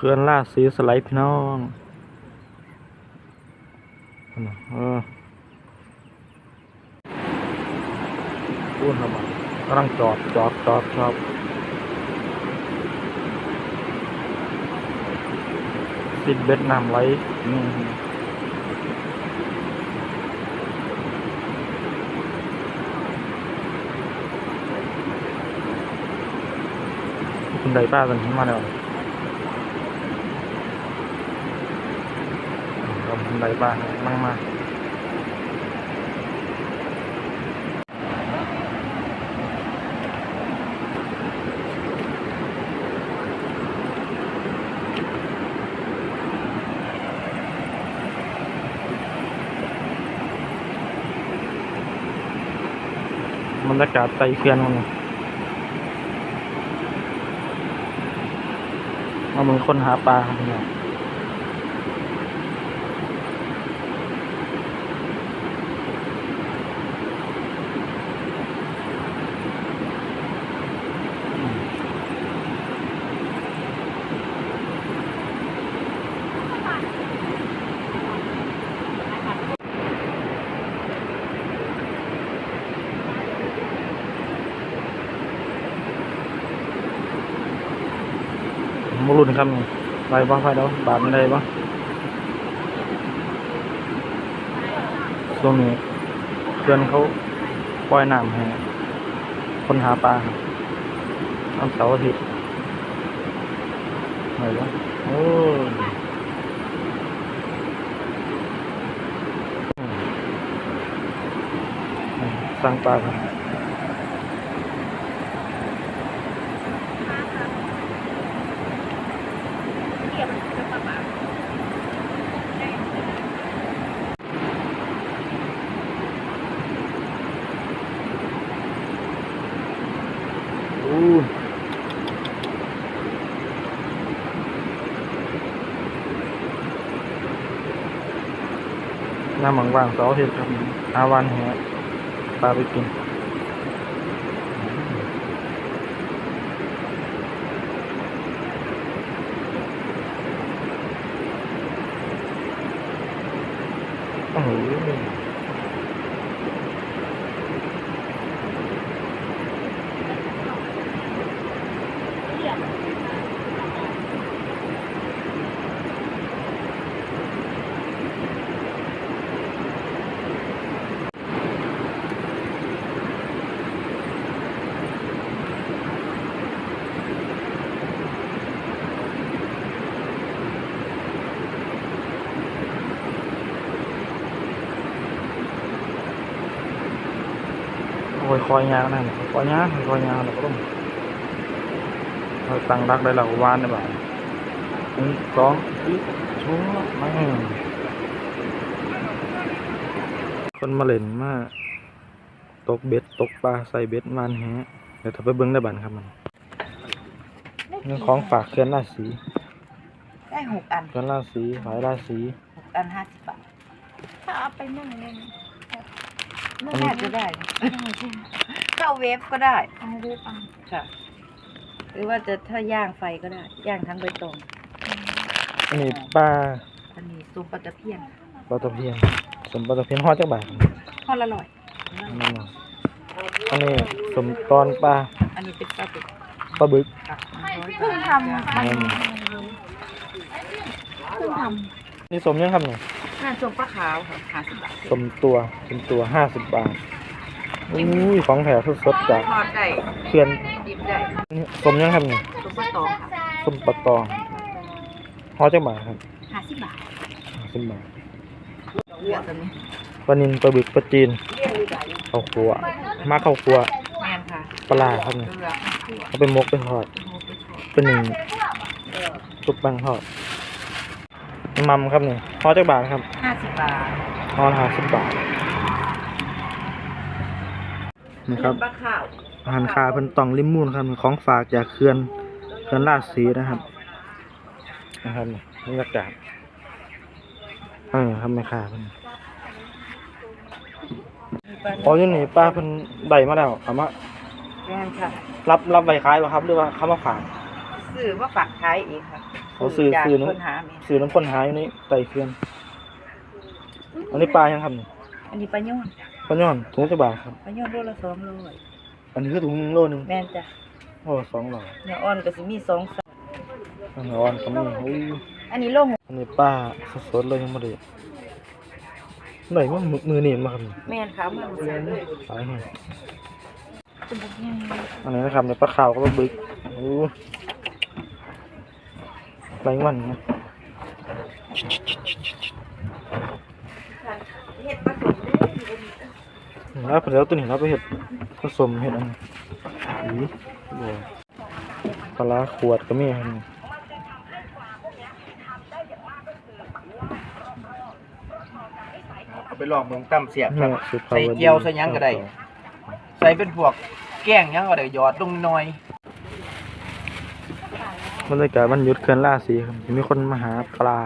เขื่อนล่าสีสไลด์พี่น้องเออพูดครับกำลังจอดจอดจอดจอดติดเบ็ดน้ำไหลนี่คุณใดป้าเป็นมาแล้ว เราคุณใดป้ามั่งมาบรรยากาศไตเขื่อนมันเอาเหมือนคนหาปลาครับพี่น้อ นครับนี่ไปบ้างไฟเดาบาทไม่ได้บ้างช่วงนี้เพื่อนเขาปล่อยน้ำให้คนหาปลาครับวันเสาร์อาทิตย์ไหนวะโอ้ยอืมสั่งปลาครับ น้าหมังว่างเสาร์อาทิตย์ครับอาวันแหะปลาไปกินโอ้โห โอ้ย คอยยาวนั่นคอยยาวคอยยาวเราก็ต้องเราตั้งรักได้หลักวานได้บ่าหนึ่งสองอีกชั่วไม่คนมาเล่นมาตกเบ็ดตกปลาใส่เบ็ดวานแฮะเดี๋ยวถ้าไปเบิ้งได้บันครับมันนี่ของฝากเขื่อนราชสีได้หกอันเขื่อนราชสีหอยราชสีหกอันห้าสิบบาทถ้าเอาไปนึ่งเลย ไม่น่าจะได้เข้าเวฟก็ได้เอาเรียบเอาค่ะ หรือว่าจะถ้าย่างไฟก็ได้ ย่างทั้งใบตองอันนี้ปลาอันนี้ซุปปลาตะเพียนปลาตะเพียนสมปลาตะเพียนฮอดจักบาททอดละร่อยอันนี้เนาะอันนี้สมตอนปลา อันนี้เป็นปลาบึกปลาบึกค่ะเพิ่งทำมันเพิ่งทนี่สมยังครับเนี่ย น่าซุปปลาขาวค่ะห้าสิบบาทสมตัวสมตัวห้าสิบบาทอุ้ยของแถมสดๆจากทอดได้เขื่อนดิบได้นี่สมยังครับเนี่ยซุปปลาตองค่ะสมปลาตองฮอดจักบาทครับห้าสิบบาทห้าสิบบาทเลือกตัวนี้ปลานินปลาบึกปลาจีนข้าวคั่วมาข้าวคั่วแม่นค่ะปลาร้าครับเนี่ยเลือกคั่วเอาไปหมกไปทอดโมไปทอด เป็นหนึ่งซุปแป้งทอด มัมครับเนี่ยฮอดจักบาทครับห้าสิบบาทฮอดห้าสิบบาทนี่ครับปลาขาวอาหารคาเพิ่นต้องลิมมูนครับของฝากจากเขื่อนเขื่อนราชสีนะครับนะครับนี่บรรยากาศเออครับแม่ค้าเพิ่นมีปลาพออยู่นี่ป้าเพิ่นได้มาแล้วเอามาแม่นค่ะรับรับไว้ขายบ่ครับหรือว่าเขามาฝากซื้อว่าฝากขายเองค่ะ เขาซื้อจากซื้อน้คนหาแม่ำซื้อน้ำพ่นหายอยู่นี่ไต่เขื่อนอันนี้ปลายังครับนี่อันนี้ปลาย่อนปลาย่อนถุงจะบาทครับ ปลาย่อนโลละสองร้อยอันนี้คือถุงโลนึงแม่นจ้ะโอ้สองร้อยเนื้ออ่อนก็สิมีสองไซส์อันนี้อ่อนก็มีโอ้ยอันนี้โลหกอันนี้ปลาสดๆเลยยังไม่ได้ไหนว่ามือมือนี่มาครับนี่แม่นขาวมากเลยสายหน่อยจะบอกยังไงอันนี้นะครับในปลาขาวก็ปลาบึกโอ้ ไรมันนะเฮ็ดผสมได้แล้วเดี๋ยวตัวนี้เราไปเห็ดผสมเห็ดอันนี้อีโอ้ปลาร้าขวดก็มีครับนี่เอาไปลองเมืองตั้มเสียบคแม่รับสุภาใส่วดีเจียวใส่หยังก็ได้ ใส่เป็นพวกแกงหยังก็ได้หยอดลงหน่อย บรรยากาศวันหยุดเขื่อนล่าสีครับจะมีคนมาหาปลา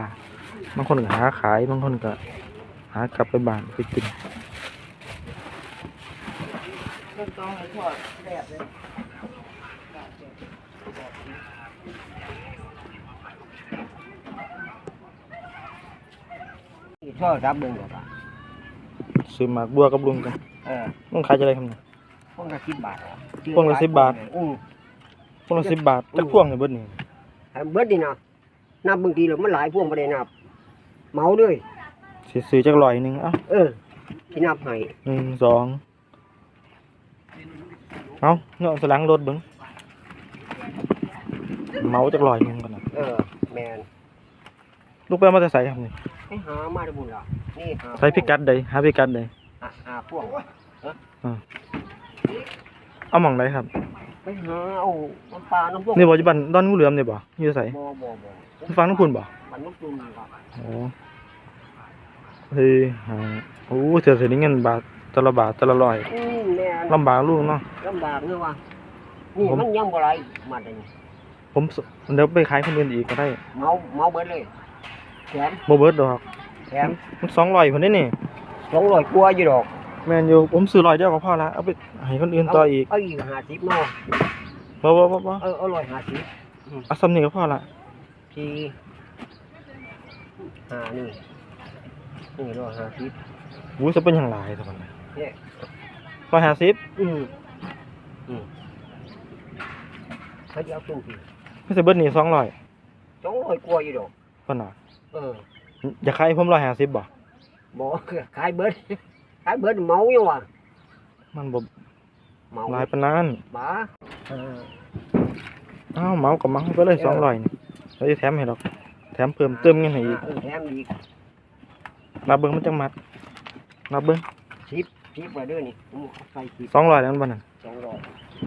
บางคนก็หาขายบางคนก็หากลับไปบ้านไปกินต้นตองให้ทอดแบบเลยชอบรับเบิ่งบ่ป่ะซื้อหมากบัวกับลุงกันเออลุงขายจะได้ครับเนี่ยพวกละ10บาทอะพวงละ10บาทอือพวงละสิบบาทจักพวงเนี่ยเบิดนี่ให้ เบิดนี่นะนับบางทีแล้วมันหลายพวงบ่ได้นับเมาด้วยสิซื้อจักร้อยหนึงเอ้าเออที่นับให้หนึ่งสองเอาเนาะสลังรถเบิ้งเมาจักร้อยหนึงกันนะเออ แมนลูกไปเอามาแต่ใส่ครับนี่ให้หามาได้บุญล่ะนี่หาใส่พิกัดใดหาพิกัดใดหาหาพวงเอาหม่องใดครับ ไปหาเอาน้ำปลาน้ำพวกนี่บ่อยู่บ้านดอนงูเหลือมนี่บ่อยู่ไสบ่บ่บ่อยู่ฟังน้ำพุ่นบ่มันน้ำตุ่มนี่ครับอ๋อเฮ้ยหาโอ้เถื่อสิได้เงินบาทแต่ละบาทแต่ละร้อยอืมแม่นลำบากลูกเนาะลำบากเนาะว่านี่ผมมันยังบ่ไหลมาได้นี่ผมสเดี๋ยวไปขายคนอื่นอีกก็ได้เมาเมาเบิดเลยแถมบ่เบิดดอกแถมมัน200พุ่นเด้นี่200กว่าอยู่ดอก แม่นอยู่ผมซื้อร้อยเดียวก็พอละเอาไปให้คนอื่นต่ออีกเอาอีก50เนาะบ่บ่บ่บ่เออเอา150เอาซ้ำนี่ก็พอละที่หานี่นี่150อุ้ยจะเป็นอย่างไรสักวันเนี่ยร้อยห้าสิบอืมอืมเขาจะเอาตู้ที่ไม่ใช่เบิร์ดนี่สองร้อยสองร้อยกว่าอยู่ดอกปะหนาเอออยากขายให้ผมร้อยห้าสิบบ่บอกขายเบิด ขายเบิดเมาอยู่ว่ะมันบ่เมาหลายปานนั้นบ้าเอออ้าวเมากับเมาไปเลยสองร้อยนี่เราจะแถมให้ดอก แถมเพิ่มเติมเงินให้อีกเออแถมอีกนับเบิ้งมันจังมัดนับเบิ้งชิปชิปไว้เด้วยนี่ผมเอาใส่ชิปสองร้อยแล้วมันบ่นั่นสองร้อย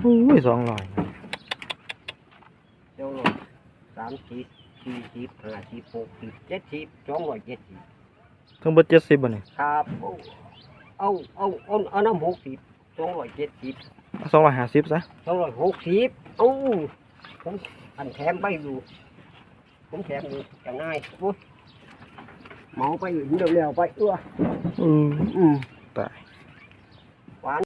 อุ้ยสองร้อยสองร้อยสามชิปสี่ชิปห้าชิปหกชิปเจ็ดชิปสองร้อยเจ็ดชิปทั้งเบิดเจ็ดสิบบ่นี่ครับเอา เอาเอาเอาเอาน้ำหกชิปสองร้อยเจ็ดชิปสองร้อยห้าสิบซะสองร้อยหกชิปเอ้าผมอันแถมไปอยู่ผมแถมอยู่จะง่ายโอ้ยเมาไปเร็วๆไปเอื้ออืออืมตาย